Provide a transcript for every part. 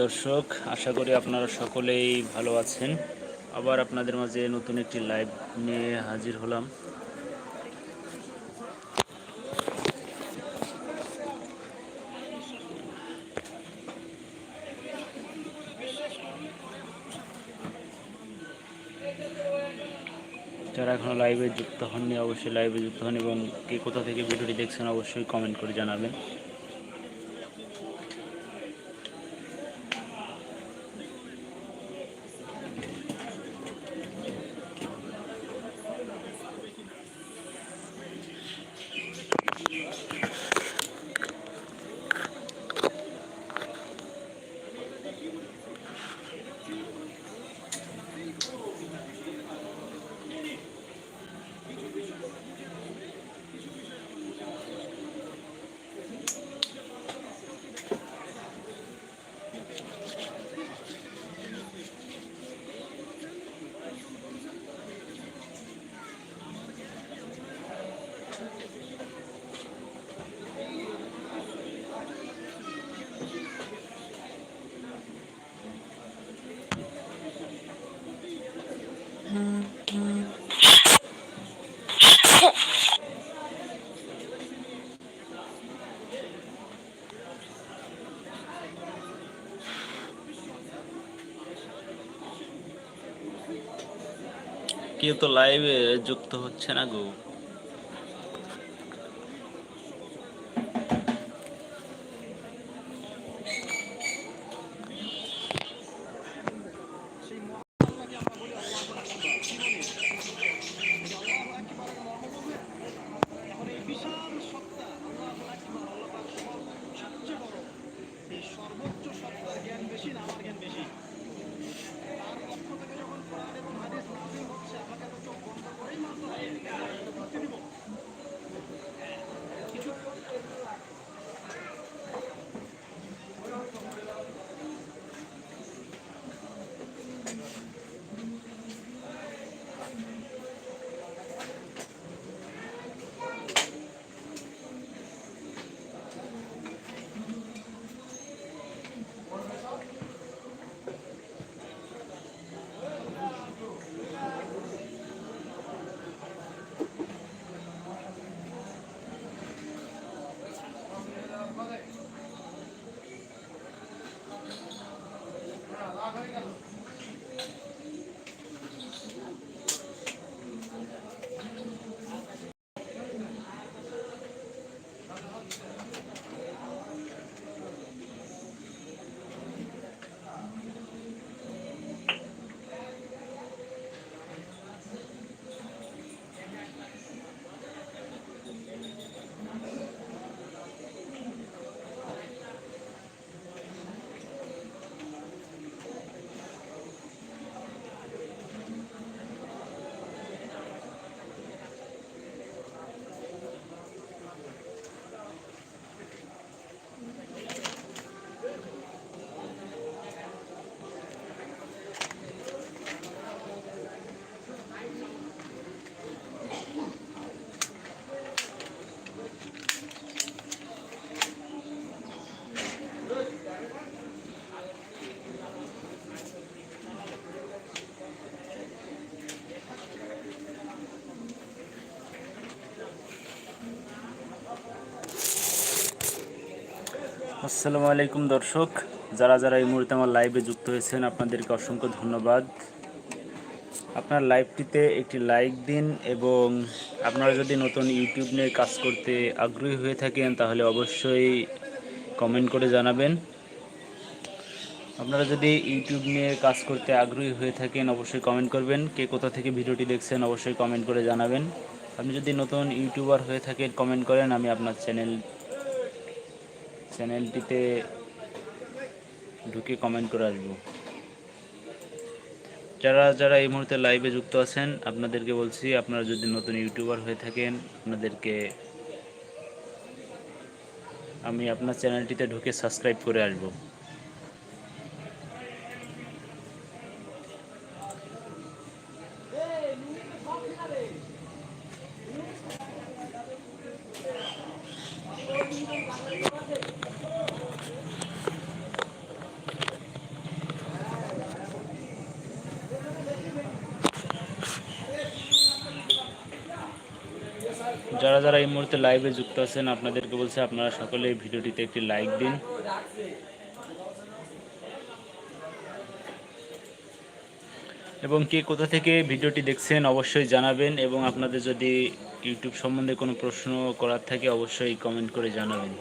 দর্শক, আশা করি আপনারা সকলেই ভালো আছেন। আবার আপনাদের মাঝে নতুন একটি লাইভ নিয়ে হাজির হলাম। যারা এখনও লাইভে যুক্ত হননি, অবশ্যই লাইভে যুক্ত হন এবং কে কোথা থেকে ভিডিওটি দেখছেন, অবশ্যই কমেন্ট করে জানাবেন। কেউ তো লাইভে যুক্ত হচ্ছে না গো। আসসালামু আলাইকুম দর্শক। যারা যারা এই মুহূর্তে আমার লাইভে যুক্ত হয়েছেন, আপনাদেরকে অসংখ্য ধন্যবাদ। আপনার লাইভটিতে একটি লাইক দিন এবং আপনারা যদি নতুন ইউটিউব নিয়ে কাজ করতে আগ্রহী হয়ে থাকেন, তাহলে অবশ্যই কমেন্ট করে জানাবেন। আপনারা যদি ইউটিউব নিয়ে কাজ করতে আগ্রহী হয়ে থাকেন, অবশ্যই কমেন্ট করবেন। কে কোথা থেকে ভিডিওটি দেখছেন, অবশ্যই কমেন্ট করে জানাবেন। আপনি যদি নতুন ইউটিউবার হয়ে থাকেন কমেন্ট করেন, আমি আপনার চ্যানেল চ্যানেলটিতে ঢুকে কমেন্ট করে আসব। যারা যারা এই মুহূর্তে লাইভে যুক্ত আছেন, আপনাদেরকে বলছি, আপনারা যদি নতুন ইউটিউবার হয়ে থাকেন, আপনাদেরকে আমি আপনার চ্যানেলটিতে ঢুকে সাবস্ক্রাইব করে আসব। যারা যারা এই মুহূর্তে লাইভে যুক্ত আছেন, আপনাদেরকে বলছে আপনারা সকলে এই ভিডিওটিতে একটি লাইক দিন। এবং কে কোথা থেকে ভিডিওটি দেখছেন অবশ্যই জানাবেন এবং আপনাদের যদি ইউটিউব সম্বন্ধে কোনো প্রশ্ন করার থাকে অবশ্যই কমেন্ট করে জানাবেন।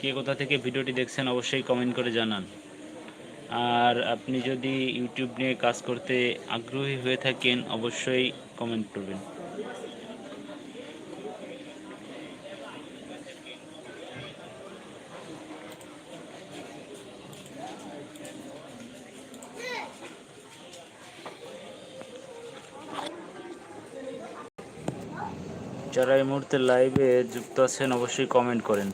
কে কোথা থেকে ভিডিওটি দেখছেন অবশ্যই কমেন্ট করে জানান। আর আপনি যদি ইউটিউব নিয়ে কাজ করতে আগ্রহী হয়ে থাকেন, অবশ্যই কমেন্ট করবেন। যারা এই মুহূর্তে লাইভে যুক্ত আছেন, অবশ্যই কমেন্ট করেন।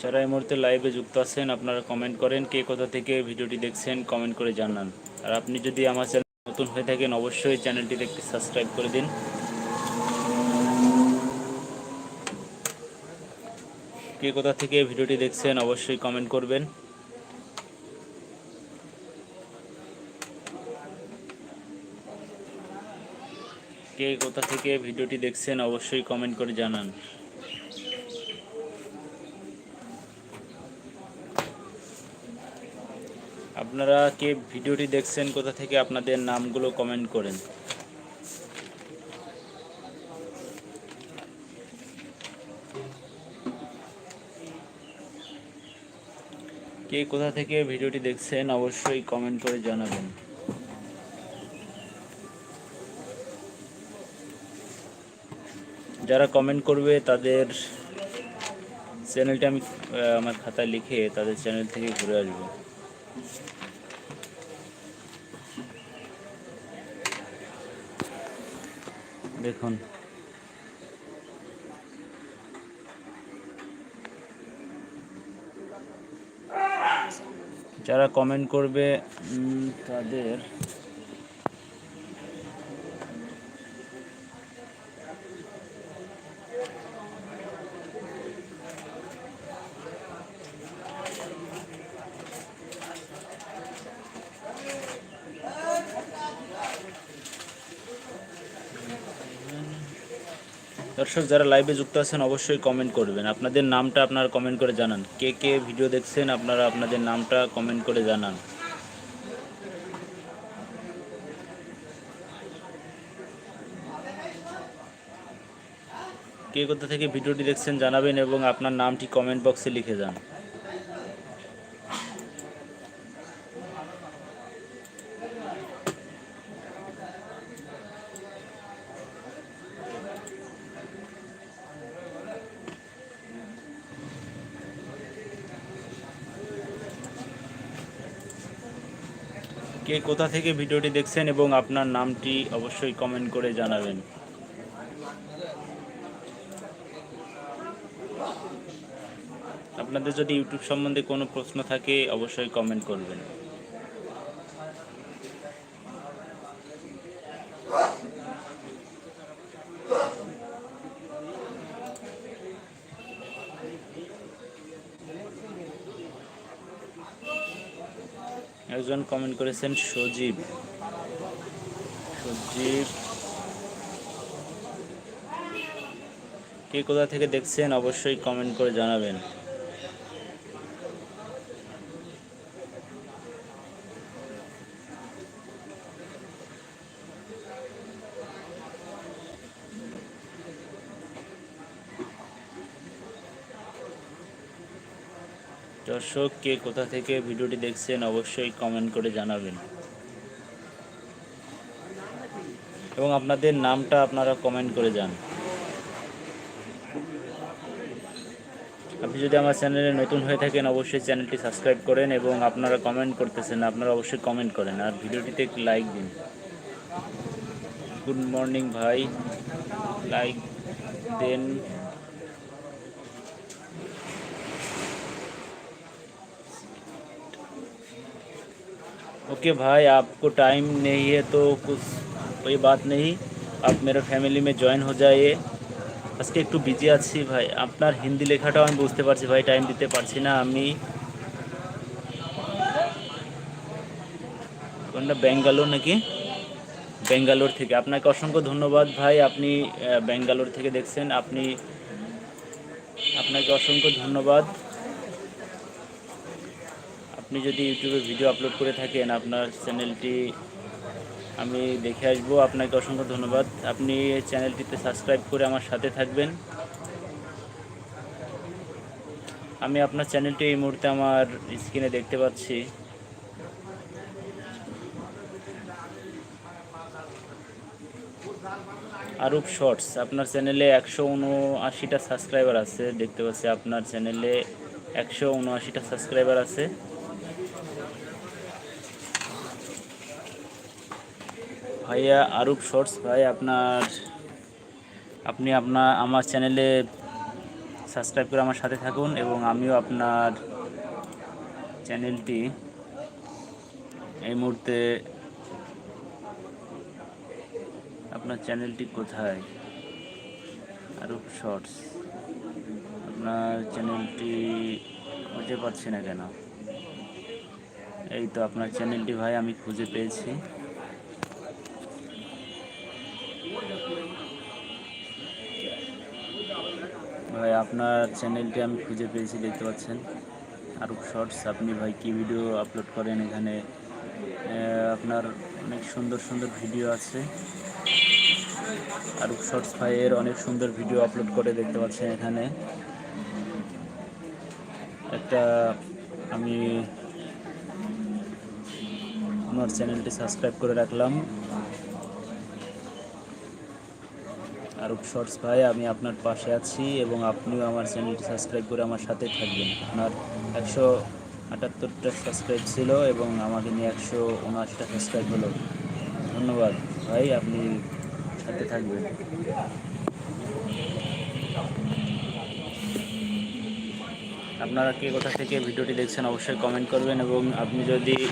যারা এই মুহূর্তে লাইভে যুক্ত আছেন, আপনারা কমেন্ট করেন কে কোথা থেকে ভিডিওটি দেখছেন কমেন্ট করে জানান। আর আপনি যদি আমার চ্যানেল নতুন হয়ে থাকেন, অবশ্যই চ্যানেলটিতে একটি সাবস্ক্রাইব করে দিন। কে কোথা থেকে ভিডিওটি দেখছেন, অবশ্যই কমেন্ট করবেন। কে কোথা থেকে ভিডিওটি দেখছেন অবশ্যই কমেন্ট করে জানান। আপনারা কে ভিডিওটি দেখছেন, কোথা থেকে আপনাদের নামগুলো কমেন্ট করেন। কে কোথা থেকে ভিডিওটি দেখছেন অবশ্যই কমেন্ট করে জানাবেন। যারা কমেন্ট করবে, তাদের চ্যানেলটা আমি আমার খাতায় লিখে তাদের চ্যানেল থেকে ঘুরে আসব। দেখুন। যারা কমেন্ট করবে তাদের দর্শক যারা লাইভে যুক্ত আছেন, অবশ্যই কমেন্ট করবেন। আপনাদের নামটা আপনারা কমেন্ট করে জানান। কে কে ভিডিও দেখছেন, আপনারা আপনাদের নামটা কমেন্ট করে জানান। কে কোথা থেকে ভিডিওটি দেখছেন জানাবেন এবং আপনার নামটি কমেন্ট বক্সে লিখে যান। কে কোথা থেকে ভিডিওটি দেখছেন এবং আপনার নামটি অবশ্যই কমেন্ট করে জানাবেন। আপনাদের যদি ইউটিউব সম্বন্ধে কোনো প্রশ্ন থাকে, অবশ্যই কমেন্ট করবেন। কমেন্ট করেছেন সজীব। সজীব। কে কোথা থেকে দেখছেন অবশ্যই কমেন্ট করে জানাবেন। দর্শক, কে কোথা থেকে ভিডিওটি দেখছেন অবশ্যই কমেন্ট করে জানাবেন। এবং আপনাদের নামটা আপনারা কমেন্ট করে যান। আপনি যদি আমার চ্যানেলে নতুন হয়ে থাকেন, অবশ্যই চ্যানেলটি সাবস্ক্রাইব করেন এবং আপনারা কমেন্ট করতেছেন, আপনারা অবশ্যই কমেন্ট করেন। আর ভিডিওটিতে লাইক দিন। গুড মর্নিং ভাই। লাইক দেন। ओके भाई आपको टाइम नहीं है तो कुछ कोई बात नहीं आप मेरे फैमिली में জয়েন हो जाइए আজকে একটু বিজি আছি ভাই আপনার হিন্দি লেখাটাও আমি বুঝতে পারছি ভাই টাইম দিতে পারছি না আমি কোনটা ব্যাঙ্গালোর নাকি বেঙ্গালোর থেকে আপনাকে অসংখ্য ধন্যবাদ ভাই আপনি আহ, বেঙ্গালোর থেকে দেখছেন আপনি আপনাকে অসংখ্য ধন্যবাদ আপনি যদি ইউটিউবে ভিডিও আপলোড করে থাকেন, আপনার চ্যানেলটি আমি দেখে আসব। আপনাকে অসংখ্য ধন্যবাদ। আপনি চ্যানেলটিতে সাবস্ক্রাইব করে আমার সাথে থাকবেন। আমি আপনার চ্যানেলটি এই মুহূর্তে আমার স্ক্রিনে দেখতে পাচ্ছি। আরূপ শর্টস, আপনার চ্যানেলে একশো উনআশিটা সাবস্ক্রাইবার আছে, দেখতে পাচ্ছি। আপনার চ্যানেলে একশো উনআশিটা সাবস্ক্রাইবার আছে। ভাইয়া আরূপ শর্টস, ভাই আপনার, আপনি আপনার, আমার চ্যানেলে সাবস্ক্রাইব করে আমার সাথে থাকুন এবং আমিও আপনার চ্যানেলটি এই মুহূর্তে আপনার চ্যানেলটি কোথায়? আরূপ শর্টস, আপনার চ্যানেলটি খুঁজে পাচ্ছি না কেন? এই তো আপনার চ্যানেলটি ভাই আমি খুঁজে পেয়েছি। ভাই, আপনার চ্যানেলটি আমি খুঁজে পেয়েছি, দেখতে পাচ্ছেন। আরূপ শর্টস আপনি ভাই কি ভিডিও আপলোড করেন এখানে? আপনার অনেক সুন্দর সুন্দর ভিডিও আছে। আরূপ শর্টস ভাইয়ের অনেক সুন্দর ভিডিও আপলোড করে, দেখতে পাচ্ছেন এখানে। একটা, আমি আমার চ্যানেলটি সাবস্ক্রাইব করে রাখলাম। আরূপ শর্টস ভাই, আমি আপনার পাশে আছি এবং আপনিও আমার চ্যানেলটি সাবস্ক্রাইব করে আমার সাথে থাকবেন। আপনার একশো আটাত্তরটা সাবস্ক্রাইব ছিল এবং আমাকে নিয়ে একশো উনআশিটা সাবস্ক্রাইব হলো। ধন্যবাদ ভাই, আপনি সাথে থাকবেন। আপনারা কে কোথা থেকে ভিডিওটি দেখছেন অবশ্যই কমেন্ট করবেন এবং আপনি যদি